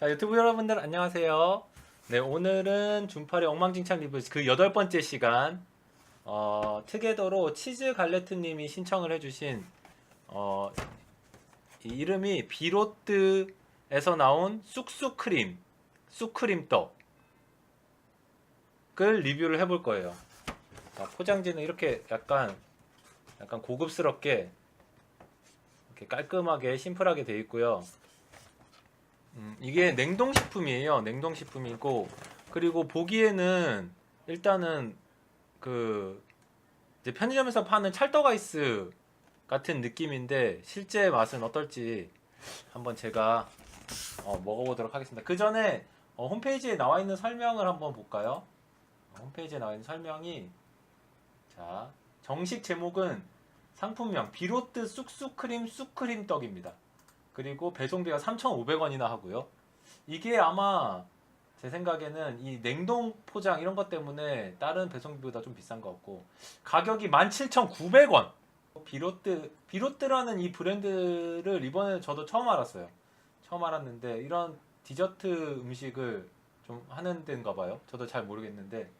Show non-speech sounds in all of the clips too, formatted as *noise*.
자 유튜브 여러분들 안녕하세요. 네 오늘은 준팔의 엉망진창 리뷰 그 여덟 번째 시간 어, 특이도로 치즈 갈레트님이 신청을 해주신 어, 이 이름이 비로트에서 나온 쑥쑥 크림 쑥 크림 떡을 리뷰를 해볼 거예요. 자, 포장지는 이렇게 약간 약간 고급스럽게 이렇게 깔끔하게 심플하게 되어 있고요. 음, 이게 냉동식품이에요. 냉동식품이고 그리고 보기에는 일단은 그 이제 편의점에서 파는 찰떡 아이스 같은 느낌인데 실제 맛은 어떨지 한번 제가 어, 먹어보도록 하겠습니다. 그 전에 어, 홈페이지에 나와 있는 설명을 한번 볼까요? 어, 홈페이지에 나와 있는 설명이 자 정식 제목은 상품명 비로트 쑥쑥 크림 쑥크림 떡입니다. 그리고 배송비가 3,500원이나 하고요. 이게 아마 제 생각에는 이 냉동 포장 이런 것 때문에 다른 배송비보다 좀 비싼 것 같고 가격이 17,900원. 비로트 비로트라는 이 브랜드를 이번에 저도 처음 알았어요. 처음 알았는데 이런 디저트 음식을 좀 하는 데인가 봐요. 저도 잘 모르겠는데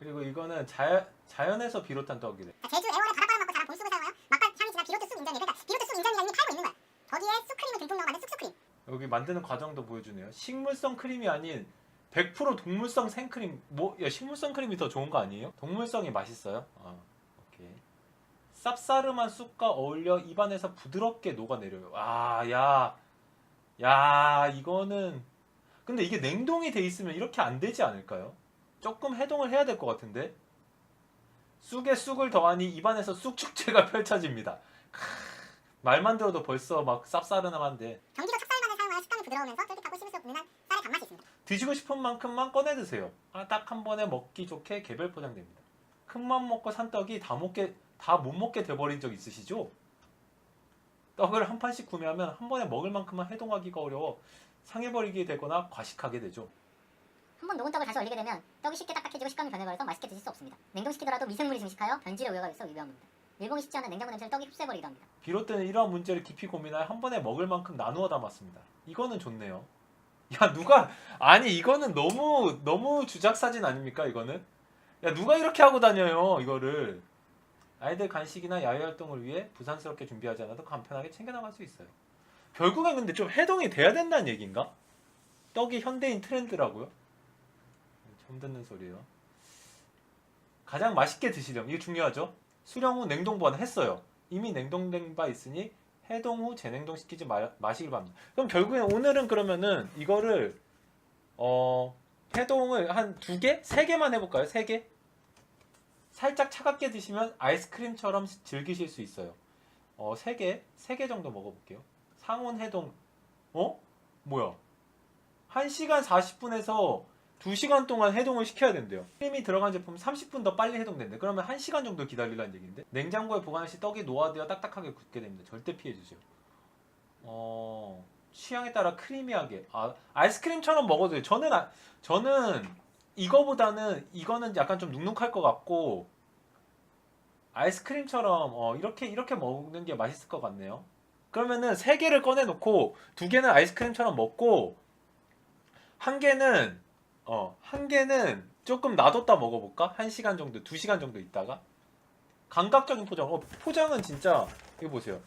그리고 이거는 자, 자연에서 비롯한 떡이래. 자, 제주 애월의 바닷바람 맞고 자란 본쑥을 사용하여 맛과 향이 진한 비로트 쑥 인절미 그러니까 비로트 쑥 인절미가 이미 팔고 있는 거야 거기에 쑥크림을 들통넣어 만든 쑥쑥크림 여기 만드는 과정도 보여주네요. 식물성 크림이 아닌 100% 동물성 생크림. 뭐, 야, 식물성 크림이 더 좋은 거 아니에요? 동물성이 맛있어요. 아, 오케이. 쌉싸름한 쑥과 어울려 입안에서 부드럽게 녹아내려요. 아, 야, 야, 이거는. 근데 이게 냉동이 돼 있으면 이렇게 안 되지 않을까요? 조금 해동을 해야 될 것 같은데. 쑥에 쑥을 더하니 입안에서 쑥 축제가 *laughs* 펼쳐집니다. 크, 말만 들어도 벌써 막 쌉싸름한데. 경기도 찹쌀만을 사용하여 식감이 부드러우면서 쫄깃하고 씹을수록 은은한 쌀의 단맛이 있습니다 드시고 싶은 만큼만 꺼내 드세요. 아, 딱 한 번에 먹기 좋게 개별 포장됩니다. 큰맘 먹고 산 떡이 다 먹게 다 못 먹게 돼버린 적 있으시죠? 떡을 한 판씩 구매하면 한 번에 먹을 만큼만 해동하기가 어려워 상해버리게 되거나 과식하게 되죠. 한 번 녹은 떡을 다시 얼리게 되면 떡이 쉽게 딱딱해지고 식감이 변해버려서 맛있게 드실 수 없습니다. 냉동시키더라도 미생물이 증식하여 변질의 우려가 있어 위험합니다. 밀봉이 쉽지 않은 냉장고 냄새를 떡이 흡수해버리기도 합니다. 비롯된 이러한 문제를 깊이 고민하여 한 번에 먹을 만큼 나누어 담았습니다. 이거는 좋네요. 야 누가 아니 이거는 너무 너무 주작 사진 아닙니까 이거는? 야 누가 이렇게 하고 다녀요 이거를? 아이들 간식이나 야외 활동을 위해 부산스럽게 준비하지 않아도 간편하게 챙겨 나갈 수 있어요. 결국엔 근데 좀 해동이 돼야 된다는 얘기인가? 떡이 현대인 트렌드라고요? 처음 듣는 소리예요. 가장 맛있게 드시려면 이게 중요하죠. 수령 후 냉동 보관 했어요. 이미 냉동된 바 있으니 해동 후 재냉동 시키지 마, 마시길 바랍니다. 그럼 결국엔 오늘은 그러면은 이거를 어 해동을 한 두 개, 세 개만 해볼까요? 세 개? 살짝 차갑게 드시면 아이스크림처럼 즐기실 수 있어요. 어, 세 개, 세 개 정도 먹어볼게요. 상온 해동, 어? 뭐야? 1시간 40분에서 2시간 동안 해동을 시켜야 된대요. 크림이 들어간 제품 30분 더 빨리 해동된대. 그러면 1시간 정도 기다리라는 얘기인데. 냉장고에 보관할 시 떡이 노화되어 딱딱하게 굳게 됩니다. 절대 피해 주세요. 어, 취향에 따라 크리미하게. 아, 아이스크림처럼 먹어도 돼요. 저는 아, 저는 이거보다는 이거는 약간 좀 눅눅할 것 같고 아이스크림처럼 어, 이렇게 이렇게 먹는 게 맛있을 것 같네요. 그러면은 세 개를 꺼내 놓고 두 개는 아이스크림처럼 먹고 한 개는 어, 한 개는 조금 놔뒀다 먹어볼까? 한 시간 정도, 두 시간 정도 있다가 감각적인 포장. 어, 포장은 진짜 이거 보세요.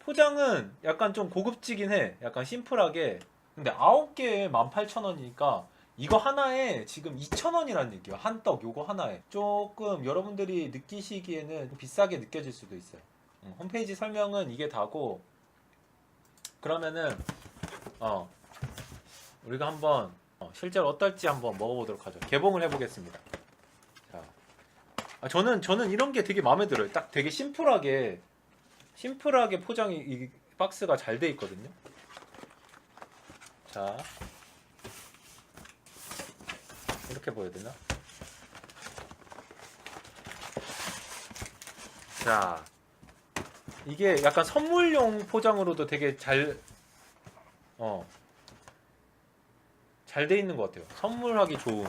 포장은 약간 좀 고급지긴 해. 약간 심플하게. 근데 아홉 개에 18,000원이니까 이거 하나에 지금 2,000원이라는 얘기야. 한떡 요거 하나에. 조금 여러분들이 느끼시기에는 좀 비싸게 느껴질 수도 있어요. 음, 홈페이지 설명은 이게 다고 그러면은 어 우리가 한번 어, 실제로 어떨지 한번 먹어보도록 하죠. 개봉을 해보겠습니다. 자, 아, 저는 저는 이런 게 되게 마음에 들어요. 딱 되게 심플하게 심플하게 포장이 이 박스가 잘 돼 있거든요. 자, 이렇게 보여야 되나? 자, 이게 약간 선물용 포장으로도 되게 잘, 어, 잘 돼 있는 것 같아요. 선물하기 좋은.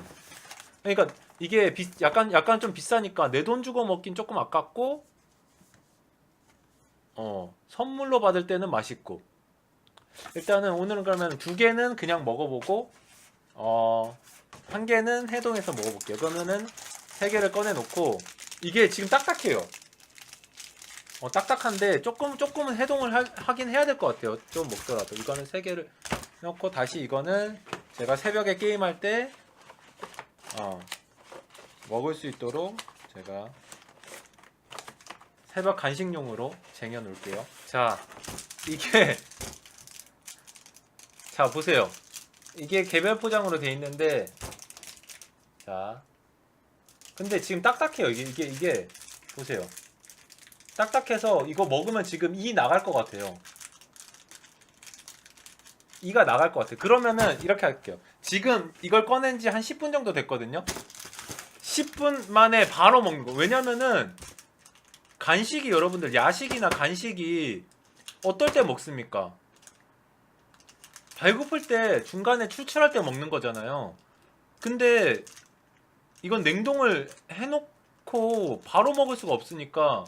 그러니까 이게 비, 약간 약간 좀 비싸니까 내 돈 주고 먹긴 조금 아깝고, 어 선물로 받을 때는 맛있고. 일단은 오늘은 그러면 두 개는 그냥 먹어보고 어, 한 개는 해동해서 먹어볼게요. 그러면은 세 개를 꺼내놓고 이게 지금 딱딱해요. 어, 딱딱한데 조금 조금은 해동을 하, 하긴 해야 될 것 같아요. 좀 먹더라도 이거는 세 개를 넣고 다시 이거는 제가 새벽에 게임할 때 어, 먹을 수 있도록 제가 새벽 간식용으로 쟁여 놓을게요. 자, 이게 *laughs* 자 보세요. 이게 개별 포장으로 돼 있는데 자 근데 지금 딱딱해요. 이게 이게 이게 보세요. 딱딱해서 이거 먹으면 지금 이 나갈 것 같아요. 이가 나갈 것 같아요. 그러면은 이렇게 할게요. 지금 이걸 꺼낸 지 한 10분 정도 됐거든요. 10분 만에 바로 먹는 거. 왜냐면은 간식이 여러분들 야식이나 간식이 어떨 때 먹습니까? 배고플 때 중간에 출출할 때 먹는 거잖아요. 근데 이건 냉동을 해놓고 바로 먹을 수가 없으니까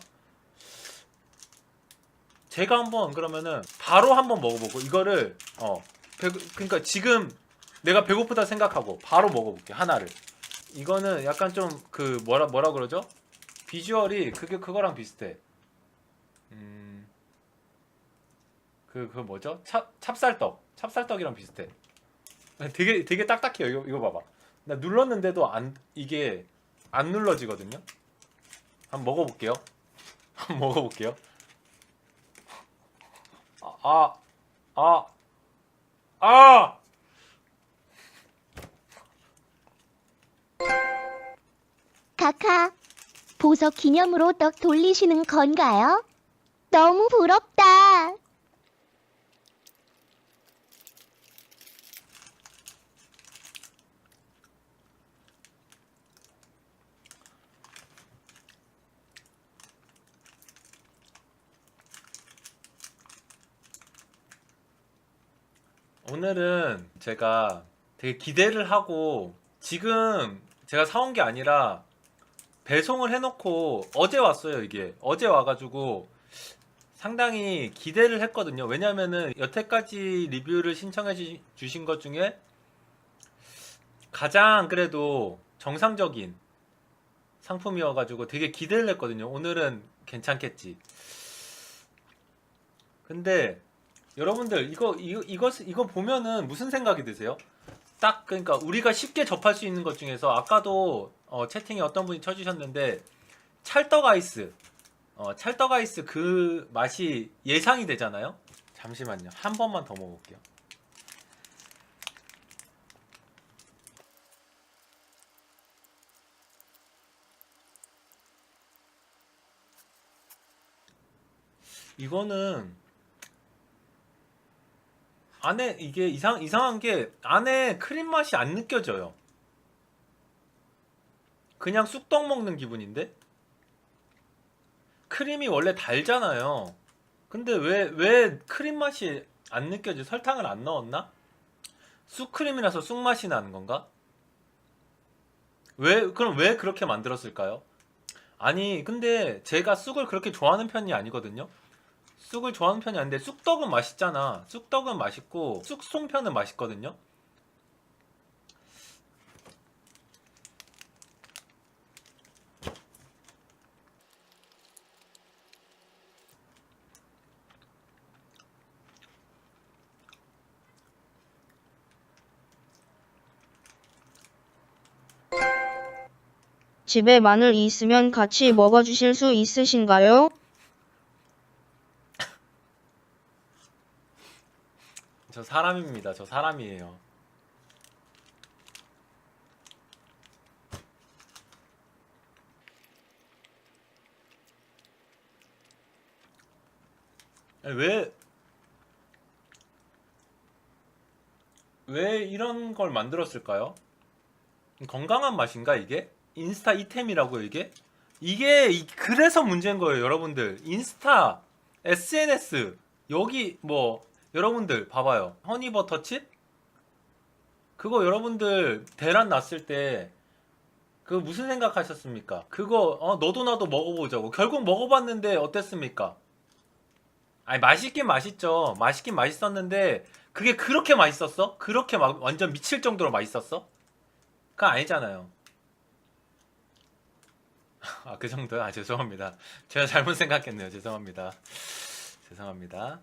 제가 한번 그러면은 바로 한번 먹어보고 이거를 어 배, 그러니까 지금 내가 배고프다 생각하고 바로 먹어볼게 하나를 이거는 약간 좀 그 뭐라 뭐라 그러죠? 비주얼이 그게 그거랑 비슷해. 음. 그, 그 뭐죠? 찹, 찹쌀떡. 찹쌀떡이랑 비슷해. 되게, 되게 딱딱해요. 이거, 이거 봐봐. 나 눌렀는데도 안, 이게 안 눌러지거든요? 한번 먹어볼게요. *laughs* 한번 먹어볼게요. 아, 아, 아, 아! 카카, 보석 기념으로 떡 돌리시는 건가요? 너무 부럽다. 오늘은 제가 되게 기대를 하고 지금 제가 사온 게 아니라 배송을 해놓고 어제 왔어요 이게. 어제 와가지고 상당히 기대를 했거든요. 왜냐면은 여태까지 리뷰를 신청해 주- 주신 것 중에 가장 그래도 정상적인 상품이어가지고 되게 기대를 했거든요. 오늘은 괜찮겠지. 근데 여러분들 이거 이거 이거 이거 보면은 무슨 생각이 드세요? 딱 그러니까 우리가 쉽게 접할 수 있는 것 중에서 아까도 어, 채팅에 어떤 분이 쳐주셨는데 찰떡 아이스 어, 찰떡 아이스 그 맛이 예상이 되잖아요. 잠시만요. 한 번만 더 먹어볼게요. 이거는 안에 이게 이상 이상한 게 안에 크림 맛이 안 느껴져요. 그냥 쑥떡 먹는 기분인데 크림이 원래 달잖아요. 근데 왜 왜 크림 맛이 안 느껴져? 설탕을 안 넣었나? 쑥크림이라서 쑥 맛이 나는 건가? 왜 그럼 왜 그렇게 만들었을까요? 아니 근데 제가 쑥을 그렇게 좋아하는 편이 아니거든요. 쑥을 좋아하는 편이 아닌데 쑥떡은 맛있잖아. 쑥떡은 맛있고 쑥송편은 맛있거든요. 집에 마늘 있으면 같이 먹어주실 수 있으신가요? 사람입니다. 저 사람이에요. 아니, 왜, 왜 이런 걸 만들었을까요? 건강한 맛인가, 이게? 인스타 이템이라고요, 이게? 이게, 이- 그래서 문제인 거예요, 여러분들. 인스타, SNS, 여기, 뭐, 여러분들 봐봐요. 허니버터칩? 그거 여러분들 대란 났을 때 그거 무슨 생각하셨습니까? 그거 어, 너도 나도 먹어보자고. 결국 먹어봤는데 어땠습니까? 아니 맛있긴 맛있죠. 맛있긴 맛있었는데 그게 그렇게 맛있었어? 그렇게 막 완전 미칠 정도로 맛있었어? 그건 아니잖아요. *laughs* 아 그 정도야? 아 죄송합니다. 제가 잘못 생각했네요. 죄송합니다. 죄송합니다.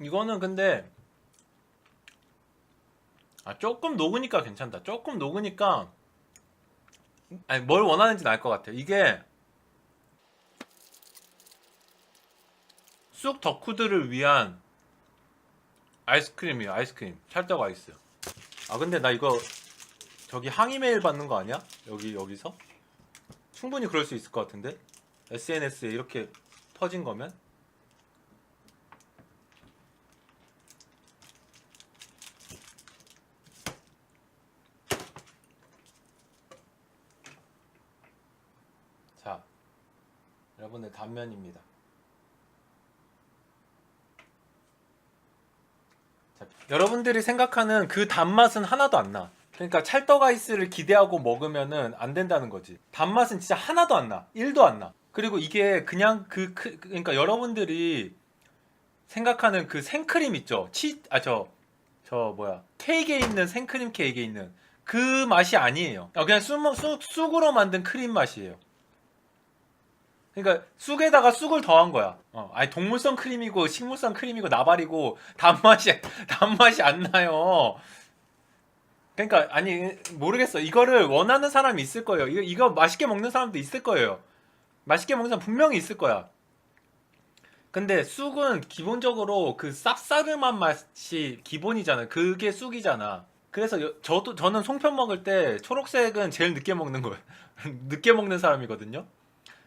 이거는 근데 아 조금 녹으니까 괜찮다. 조금 녹으니까 아니 뭘 원하는지는 알 것 같아요. 이게 쑥 덕후들을 위한 아이스크림이에요. 아이스크림. 찰떡 아이스. 아 근데 나 이거 저기 항의 메일 받는 거 아니야? 여기 여기서? 충분히 그럴 수 있을 것 같은데 SNS에 이렇게 터진 거면 자 단면입니다. 자, 여러분들이 생각하는 그 단맛은 하나도 안 나. 그러니까 찰떡 아이스를 기대하고 먹으면은 안 된다는 거지. 단맛은 진짜 하나도 안 나. 1도 안 나. 그리고 이게 그냥 그, 그 그러니까 여러분들이 생각하는 그 생크림 있죠. 치 아 저 저 뭐야? 케이크에 있는 생크림 케이크에 있는 그 맛이 아니에요. 아, 그냥 쑥, 쑥, 쑥으로 만든 크림 맛이에요. 그러니까 쑥에다가 쑥을 더한 거야. 어, 아니 동물성 크림이고 식물성 크림이고 나발이고 단맛이 *laughs* 단맛이 안 나요. 그러니까 아니 모르겠어. 이거를 원하는 사람이 있을 거예요. 이거 이거 맛있게 먹는 사람도 있을 거예요. 맛있게 먹는 사람 분명히 있을 거야. 근데 쑥은 기본적으로 그 쌉싸름한 맛이 기본이잖아. 그게 쑥이잖아. 그래서 여- 저도 저는 송편 먹을 때 초록색은 제일 늦게 먹는 거예요. *laughs* 늦게 먹는 사람이거든요.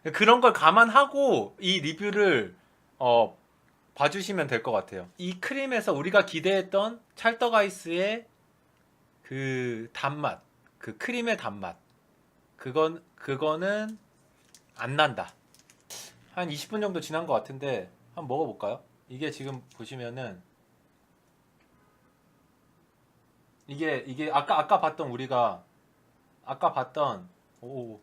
그런 걸 감안하고 이 리뷰를 어, 봐주시면 될 것 같아요. 이 크림에서 우리가 기대했던 찰떡 아이스의 그 단맛, 그 크림의 단맛, 그건 그거는 안 난다. 한 20분 정도 지난 것 같은데 한번 먹어볼까요? 이게 지금 보시면은 이게 이게 아까 아까 봤던 우리가 아까 봤던 오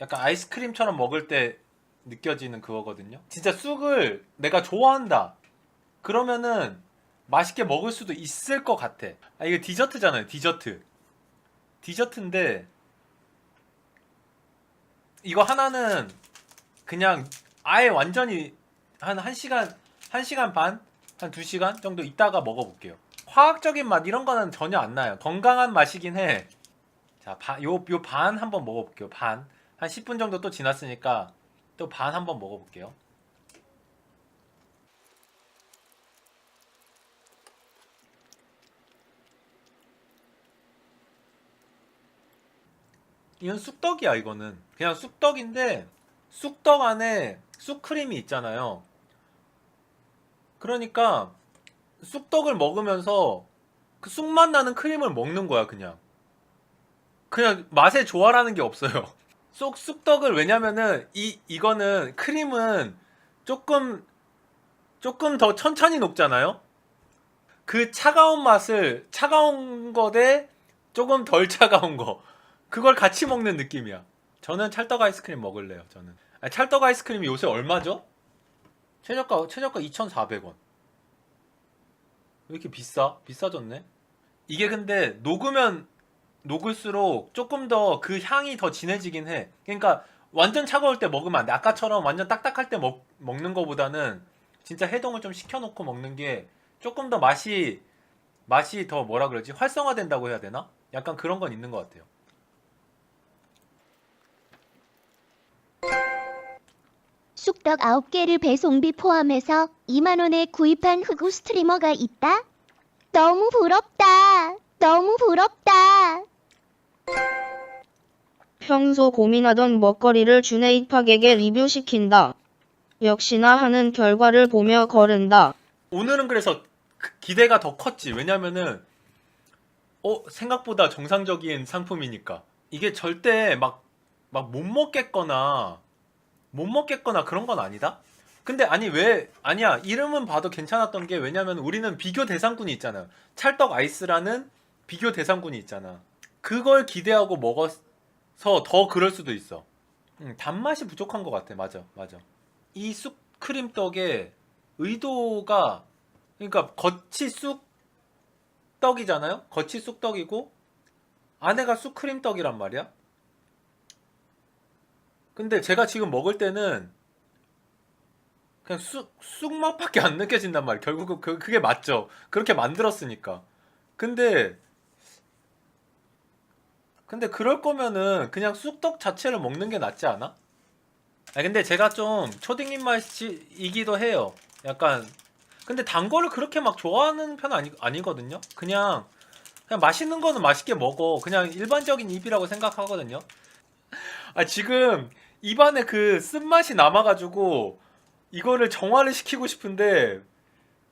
약간 아이스크림처럼 먹을 때 느껴지는 그거거든요. 진짜 쑥을 내가 좋아한다. 그러면은 맛있게 먹을 수도 있을 것 같아. 아, 이게 디저트잖아요. 디저트. 디저트인데 이거 하나는 그냥 아예 완전히 한 1시간, 1시간 반? 한 2시간 정도 있다가 먹어볼게요. 화학적인 맛 이런 거는 전혀 안 나요. 건강한 맛이긴 해. 자, 반, 요, 요 반 한번 먹어볼게요. 반. 한 10분 정도 또 지났으니까 또 반 한번 먹어볼게요. 이건 쑥떡이야 이거는. 그냥 쑥떡인데 쑥떡 안에 쑥크림이 있잖아요. 그러니까 쑥떡을 먹으면서 그 쑥맛 나는 크림을 먹는 거야 그냥. 그냥 맛의 조화라는 게 없어요 *laughs* 쑥 쑥떡을 왜냐면은 이 이거는 크림은 조금 조금 더 천천히 녹잖아요 그 차가운 맛을 차가운 거 대 조금 덜 *laughs* 차가운 거 그걸 같이 먹는 느낌이야. 저는 찰떡 아이스크림 먹을래요. 저는. 아니, 찰떡 아이스크림이 요새 얼마죠? 최저가 최저가 2,400원. 왜 이렇게 비싸? 비싸졌네. 이게 근데 녹으면 녹을수록 조금 더 그 향이 더 진해지긴 해. 그러니까 완전 차가울 때 먹으면 안 돼. 아까처럼 완전 딱딱할 때 먹, 먹는 거보다는 진짜 해동을 좀 시켜놓고 먹는 게 조금 더 맛이 맛이 더 뭐라 그러지? 활성화된다고 해야 되나? 약간 그런 건 있는 것 같아요. 쑥떡 9개를 배송비 포함해서 2만원에 구입한 흑우 스트리머가 있다? 너무 부럽다. 너무 부럽다. 평소 고민하던 먹거리를 주네이팍에게 리뷰시킨다. 역시나 하는 결과를 보며 거른다. 오늘은 그래서 그 기대가 더 컸지. 왜냐면은 어 생각보다 정상적인 상품이니까 이게 절대 막 막 못 먹겠거나 못 먹겠거나 그런 건 아니다. 근데 아니 왜 아니야 이름은 봐도 괜찮았던 게 왜냐면 우리는 비교 대상군이 있잖아요. 찰떡 아이스라는 비교 대상군이 있잖아. 그걸 기대하고 먹어서 더 그럴 수도 있어. 음, 단맛이 부족한 것 같아. 맞아, 맞아. 이 쑥 크림 떡의 의도가 그러니까 겉이 쑥 떡이잖아요. 겉이 쑥 떡이고 안에가 쑥 크림 떡이란 말이야. 근데 제가 지금 먹을 때는 그냥 쑥, 쑥맛밖에 안 느껴진단 말이야. 결국은 그, 그게 맞죠. 그렇게 만들었으니까. 근데 근데 그럴 거면은 그냥 쑥떡 자체를 먹는 게 낫지 않아? 아 근데 제가 좀 초딩 입맛이기도 해요. 약간 근데 단 거를 그렇게 막 좋아하는 편 아니, 아니거든요. 그냥 그냥 맛있는 거는 맛있게 먹어. 그냥 일반적인 입이라고 생각하거든요. 아 지금 입안에 그 쓴맛이 남아가지고 이거를 정화를 시키고 싶은데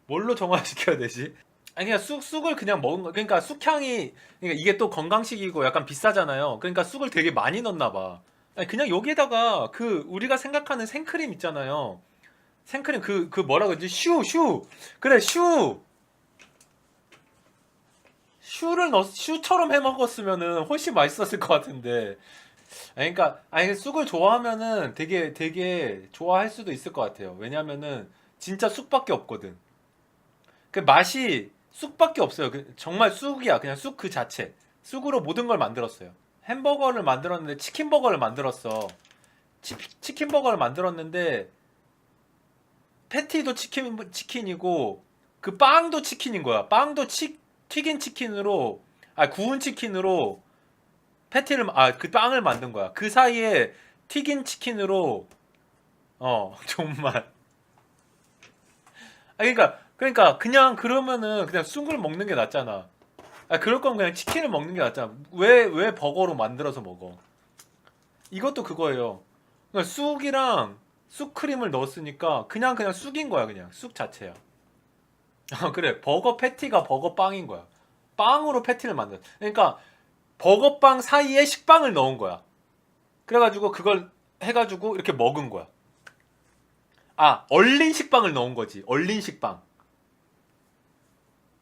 뭘로 정화시켜야 *laughs* 되지? 아니 그냥 쑥 쑥을 그냥 먹은 거 그러니까 쑥향이 그러니까 이게 또 건강식이고 약간 비싸잖아요. 그러니까 쑥을 되게 많이 넣나 봐. 아니 그냥 여기에다가 그 우리가 생각하는 생크림 있잖아요. 생크림 그 그 뭐라 그러지? 슈 슈. 그래 슈. 슈를 넣 슈처럼 해 먹었으면은 훨씬 맛있었을 것 같은데. 그러니까 아니 쑥을 좋아하면은 되게 되게 좋아할 수도 있을 것 같아요. 왜냐면은 진짜 쑥밖에 없거든. 그 맛이 쑥밖에 없어요. 그 정말 쑥이야. 그냥 쑥 그 자체. 쑥으로 모든 걸 만들었어요. 햄버거를 만들었는데 치킨 버거를 만들었어. 치, 치킨 버거를 만들었는데 패티도 치킨 치킨이고 그 빵도 치킨인 거야. 빵도 치, 튀긴 치킨으로 아 구운 치킨으로 패티를 아 그 빵을 만든 거야. 그 사이에 튀긴 치킨으로 어 *laughs* 정말 아 그러니까 그러니까 그냥 그러면은 그냥 쑥을 먹는 게 낫잖아. 아 그럴 거면 그냥 치킨을 먹는 게 낫잖아. 왜 왜 버거로 만들어서 먹어? 이것도 그거예요. 그러니까 쑥이랑 쑥크림을 넣었으니까 그냥 그냥 쑥인 거야 그냥 쑥 자체야. 아 *laughs* 그래 버거 패티가 버거 빵인 거야. 빵으로 패티를 만들. 그러니까 버거빵 사이에 식빵을 넣은 거야. 그래가지고 그걸 해가지고 이렇게 먹은 거야. 아 얼린 식빵을 넣은 거지. 얼린 식빵.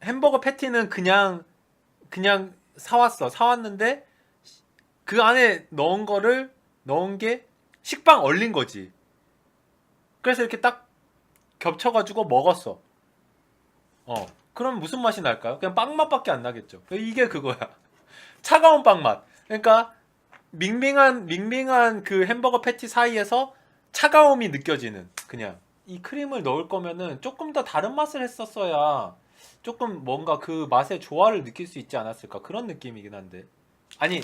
햄버거 패티는 그냥 그냥 사왔어. 사왔는데 그 안에 넣은 거를 넣은 게 식빵 얼린 거지. 그래서 이렇게 딱 겹쳐가지고 먹었어. 어. 그럼 무슨 맛이 날까요? 그냥 빵 맛밖에 안 나겠죠. 이게 그거야. *laughs* 차가운 빵 맛. 그러니까 밍밍한 밍밍한 그 햄버거 패티 사이에서 차가움이 느껴지는 그냥 이 크림을 넣을 거면은 조금 더 다른 맛을 했었어야 조금 뭔가 그 맛의 조화를 느낄 수 있지 않았을까? 그런 느낌이긴 한데. 아니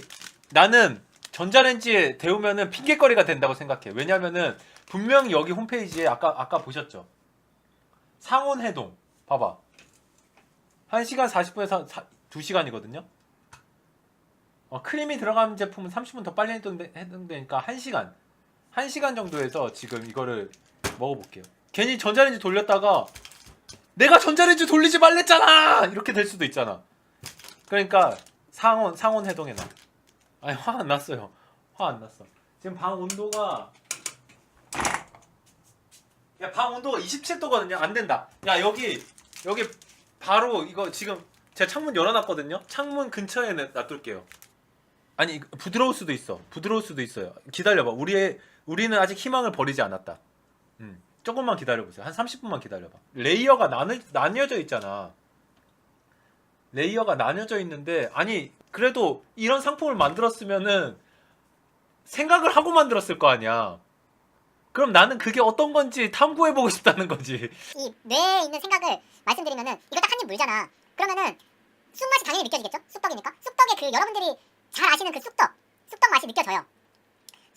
나는 전자레인지에 데우면은 핑계거리가 된다고 생각해. 왜냐면은 분명 여기 홈페이지에 아까 아까 보셨죠? 상온 해동. 봐봐. 1시간 40분에서 2시간이거든요? 어, 크림이 들어간 제품은 30분 더 빨리 해동되, 해동되니까 1시간. 1시간 정도에서 지금 이거를 먹어볼게요. 괜히 전자레인지 돌렸다가 내가 전자레인지 돌리지 말랬잖아! 이렇게 될 수도 있잖아. 그러니까 상온 상온 해동해 놔. 아니 화 안 났어요. 화 안 났어. 지금 방 온도가 야 방 온도가 27도거든요. 안 된다. 야 여기 여기 바로 이거 지금 제가 창문 열어놨거든요. 창문 근처에 내- 놔둘게요. 아니 부드러울 수도 있어. 부드러울 수도 있어요. 기다려봐. 우리의 우리는 아직 희망을 버리지 않았다. 음, 조금만 기다려보세요 한 30분만 기다려봐 레이어가 나뉘, 나뉘어져 있잖아 레이어가 나뉘어져 있는데 아니 그래도 이런 상품을 만들었으면은 생각을 하고 만들었을 거 아니야 그럼 나는 그게 어떤 건지 탐구해보고 싶다는 거지 이 뇌에 있는 생각을 말씀드리면은 이거 딱 한 입 물잖아. 그러면은 쑥 맛이 당연히 느껴지겠죠? 쑥떡이니까. 쑥떡의 그 여러분들이 잘 아시는 그 쑥떡, 쑥떡 맛이 느껴져요.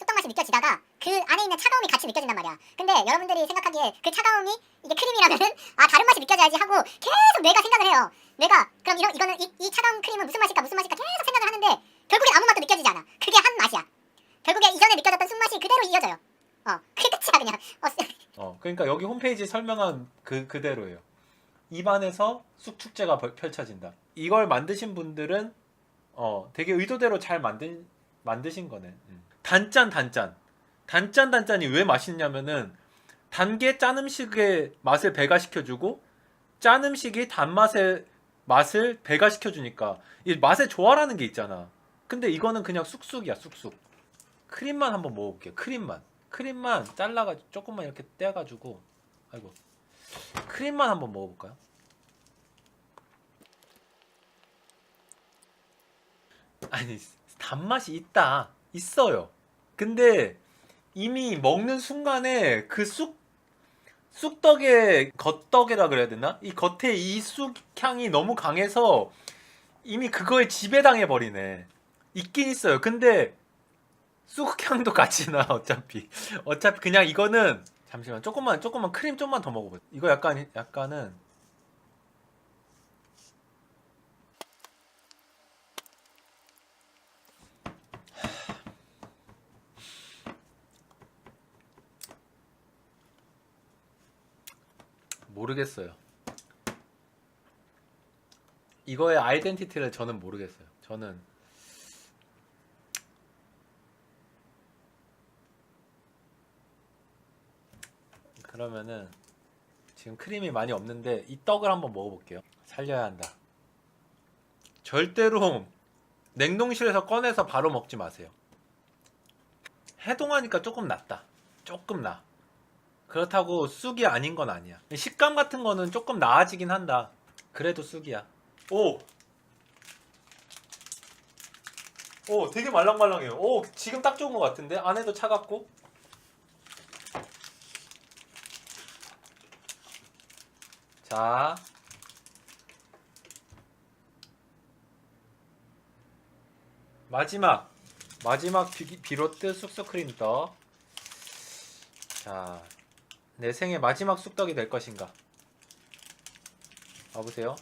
쑥떡 맛이 느껴지다가 그 안에 있는 차가움이 같이 느껴진단 말이야. 근데 여러분들이 생각하기에 그 차가움이 이게 크림이라면은 *laughs* 아 다른 맛이 느껴져야지 하고 계속 뇌가 생각을 해요. 뇌가 그럼 이런 이거는 이, 이 차가운 크림은 무슨 맛일까 무슨 맛일까 계속 생각을 하는데 결국엔 아무 맛도 느껴지지 않아. 그게 한 맛이야. 결국에 이전에 느껴졌던 쑥 맛이 그대로 이어져요. 어, 그게 끝이야 그냥. 어, *laughs* 어, 그러니까 여기 홈페이지 설명한 그 그대로예요. 입안에서 쑥 축제가 벌- 펼쳐진다. 이걸 만드신 분들은 어, 되게 의도대로 잘 만든 만드신 거네. 음. 단짠 단짠. 단짠 단짠이 왜 맛있냐면은 단게 짠 음식의 맛을 배가시켜주고 짠 음식이 단맛의 맛을 배가시켜주니까 이 맛의 조화라는 게 있잖아. 근데 이거는 그냥 쑥쑥이야 쑥쑥 크림만 한번 먹어볼게요 크림만 크림만 잘라가지고 조금만 이렇게 떼가지고 아이고 크림만 한번 먹어볼까요? 아니 단맛이 있다 있어요 근데 이미 먹는 순간에 그 쑥 쑥떡의 겉떡이라 그래야 되나? 이 겉에 이 쑥향이 너무 강해서 이미 그거에 지배당해 버리네. 있긴 있어요. 근데 쑥향도 같이 나 어차피. 어차피 그냥 이거는 잠시만 조금만 조금만 크림 좀만 더 먹어보자. 이거 약간 약간은 모르겠어요. 이거의 아이덴티티를 저는 모르겠어요. 저는 그러면은 지금 크림이 많이 없는데 이 떡을 한번 먹어볼게요. 살려야 한다. 절대로 냉동실에서 꺼내서 바로 먹지 마세요. 해동하니까 조금 낫다. 조금 나. 그렇다고 쑥이 아닌 건 아니야. 식감 같은 거는 조금 나아지긴 한다. 그래도 쑥이야. 오! 오, 되게 말랑말랑해요. 오, 지금 딱 좋은 것 같은데? 안에도 차갑고? 자. 마지막. 마지막 비, 비로트 쑥쑥 크림 떡. 자. 내 생의 마지막 쑥떡이 될 것인가? 봐보세요.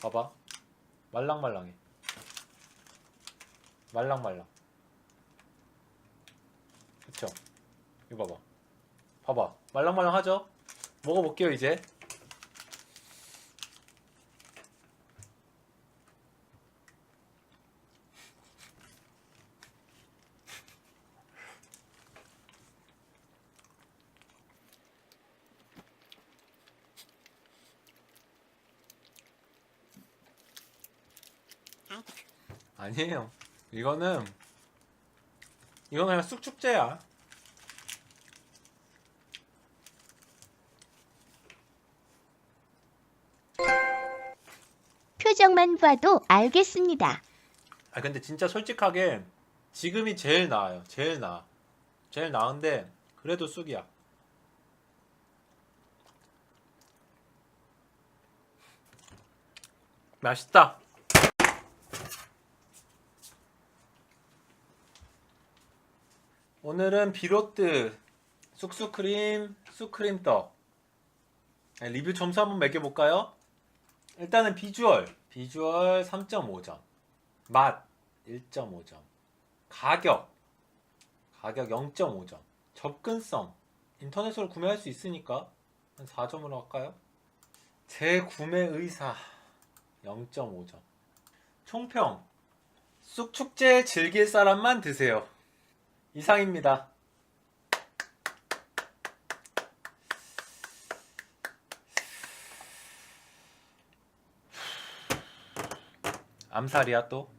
봐봐. 말랑말랑해. 말랑말랑. 그쵸? 이거 봐봐. 봐봐. 말랑말랑하죠? 먹어볼게요, 이제. 아니에요. 이거는 이건 그냥 쑥축제야. 표정만 봐도 알겠습니다. 아 근데 진짜 솔직하게 지금이 제일 나아요. 제일 나아. 제일 나은데 그래도 쑥이야. 맛있다. 오늘은 비로트 쑥쑥크림 쑥크림떡. 네, 리뷰 점수 한번 매겨볼까요? 일단은 비주얼. 비주얼 3.5점 맛 1.5점 가격. 가격 0.5점 접근성. 인터넷으로 구매할 수 있으니까 한 4점으로 할까요? 제 구매 의사 0.5점. 총평. 쑥축제 즐길 사람만 드세요 이상입니다. 암살이야 또